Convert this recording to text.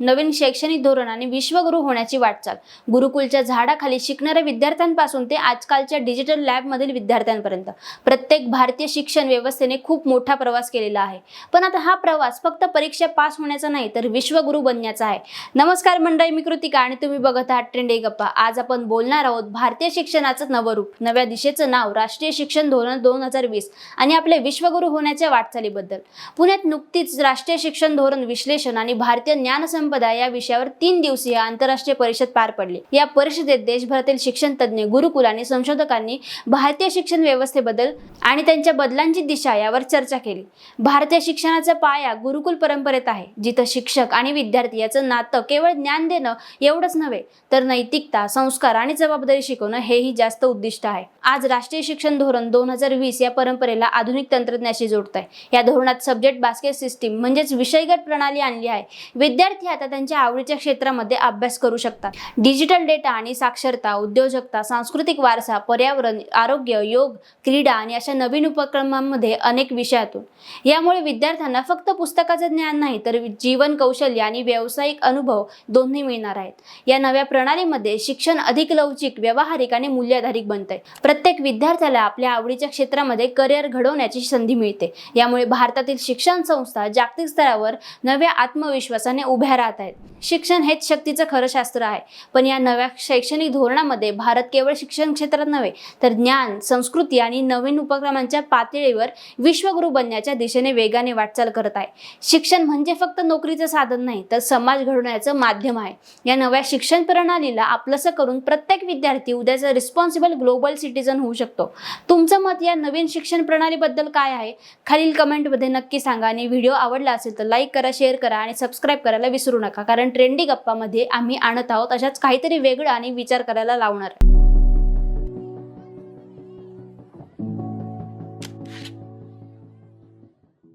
नवीन शैक्षणिक धोरण आणि विश्वगुरू होण्याची वाटचाल. गुरुकुलच्या झाडाखाली शिकणाऱ्या विद्यार्थ्यांपासून ते आजकालच्या डिजिटल लॅबमधील विद्यार्थ्यांपर्यंत प्रत्येक भारतीय शिक्षण व्यवस्थेने खूप मोठा प्रवास केलेला आहे. पण आता हा प्रवास फक्त परीक्षा पास होण्याचा नाही तर विश्वगुरु बनण्याचा आहे. नमस्कार मंडळी मी कृतिका आणि तुम्ही बघत आहात ट्रेंडे गप्पा. आज आपण बोलणार आहोत भारतीय शिक्षणाचं नवं रूप नव्या दिशेचं नाव राष्ट्रीय शिक्षण धोरण दोन हजार वीस आणि आपले विश्वगुरु होण्याच्या वाटचालीबद्दल. पुण्यात नुकतीच राष्ट्रीय शिक्षण धोरण विश्लेषण आणि भारतीय ज्ञान संपदा या विषयावर तीन दिवसीय आंतरराष्ट्रीय परिषद पार पडली. या परिषदेत देशभरातील शिक्षण तज्ज्ञ गुरुकुल आणि संशोधकांनी भारतीय शिक्षण व्यवस्थेबद्दल आणि त्यांच्या बदलांची दिशा यावर चर्चा केली. भारतीय शिक्षणाचा पाया गुरुकुल परंपरेत आहे जिथं शिक्षक आणि विद्यार्थी याचं नातं केवळ ज्ञान देणं एवढंच नव्हे तर नैतिकता संस्कार आणि जबाबदारी शिकवणं हेही जास्त उद्दिष्ट आहे. आज राष्ट्रीय शिक्षण धोरण दोन हजार वीस या परंपरेला आधुनिक तंत्रज्ञाशी जोडत आहे या धोरणात सब्जेक्ट बास्केट सिस्टीम म्हणजेच विषयगत प्रणाली आणली आहे. विद्यार्थी आता त्यांच्या आवडीच्या क्षेत्रामध्ये अभ्यास करू शकतात. डिजिटल डेटा आणि साक्षरता उद्योजकता सांस्कृतिक वारसा पर्यावरण आरोग्य योग क्रीडा आणि अशा नवीन उपक्रमांमध्ये अनेक विषयातून यामुळे विद्यार्थ्यांना फक्त पुस्तकाचं ज्ञान नाही तर जीवन कौशल्य आणि व्यावसायिक अनुभव दोन्ही मिळणार आहेत. या नव्या प्रणालीमध्ये शिक्षण अधिक लवचिक व्यावहारिक आणि मूल्याधारित बनतंय. प्रत्येक विद्यार्थ्याला आपल्या आवडीच्या क्षेत्रामध्ये करिअर घडवण्याची संधी मिळते. यामुळे भारतातील शिक्षण संस्था जागतिक स्तरावर नव्या आत्मविश्वासाने उभ्या राहतात जात आहेत शिक्षण हेच शक्तीचं खरं शास्त्र आहे. पण या नव्या शैक्षणिक धोरणामध्ये भारत केवळ शिक्षण क्षेत्रात नव्हे तर ज्ञान संस्कृती आणि नवीन उपक्रमांच्या पातळीवर विश्वगुरू बनण्याच्या दिशेने वेगाने वाटचाल करत आहे. शिक्षण म्हणजे फक्त नोकरीचं साधन नाही तर समाज घडवण्याचं माध्यम आहे. या नव्या शिक्षण प्रणालीला आपलंसं करून प्रत्येक विद्यार्थी उद्याचा रिस्पॉन्सिबल ग्लोबल सिटीजन होऊ शकतो. तुमचं मत या नवीन शिक्षण प्रणालीबद्दल काय आहे? खालील कमेंटमध्ये नक्की सांगा आणि व्हिडिओ आवडला असेल तर लाईक करा शेअर करा आणि सबस्क्राईब करायला विसरू नका कारण कारण ट्रेंडी गप्पामध्ये आम्ही आणत आहोत अशाच काहीतरी वेगळं आणि विचार करायला लावणार.